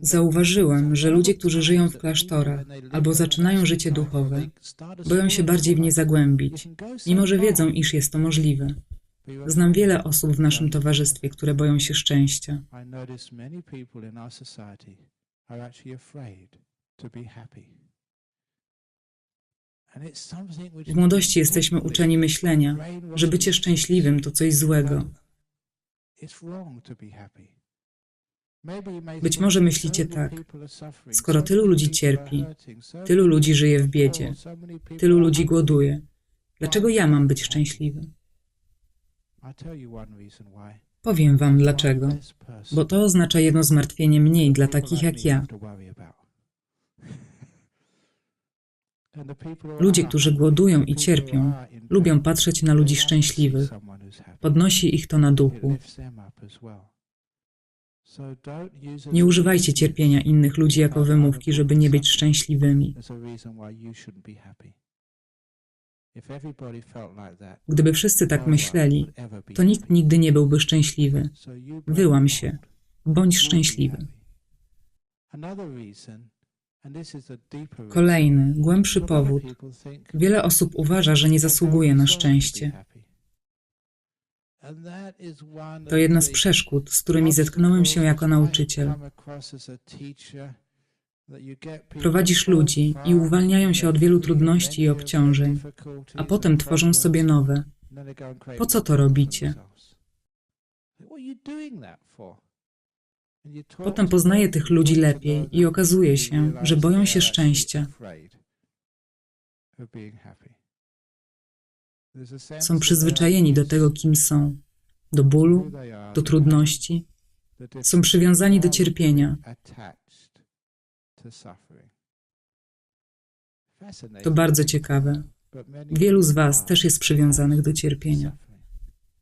Zauważyłem, że ludzie, którzy żyją w klasztorach albo zaczynają życie duchowe, boją się bardziej w nie zagłębić, mimo że wiedzą, iż jest to możliwe. Znam wiele osób w naszym towarzystwie, które boją się szczęścia. W młodości jesteśmy uczeni myślenia, że bycie szczęśliwym to coś złego. Być może myślicie tak. Skoro tylu ludzi cierpi, Tylu ludzi żyje w biedzie, tylu ludzi głoduje. Dlaczego ja mam być szczęśliwy? Powiem wam dlaczego. Bo to oznacza jedno zmartwienie mniej dla takich jak ja. Ludzie, którzy głodują i cierpią, lubią patrzeć na ludzi szczęśliwych. Podnosi ich to na duchu. Nie używajcie cierpienia innych ludzi jako wymówki, żeby nie być szczęśliwymi. Gdyby wszyscy tak no myśleli, to nikt nigdy nie byłby szczęśliwy. Wyłam się. Bądź szczęśliwy. Kolejny, głębszy powód. Wiele osób uważa, że nie zasługuje na szczęście. To jedna z przeszkód, z którymi zetknąłem się jako nauczyciel. Prowadzisz ludzi i uwalniają się od wielu trudności i obciążeń, a potem tworzą sobie nowe. Po co to robicie? Potem poznaję tych ludzi lepiej i okazuje się, że boją się szczęścia. Są przyzwyczajeni do tego, kim są, do bólu, do trudności, są przywiązani do cierpienia. To bardzo ciekawe. Wielu z Was też jest przywiązanych do cierpienia.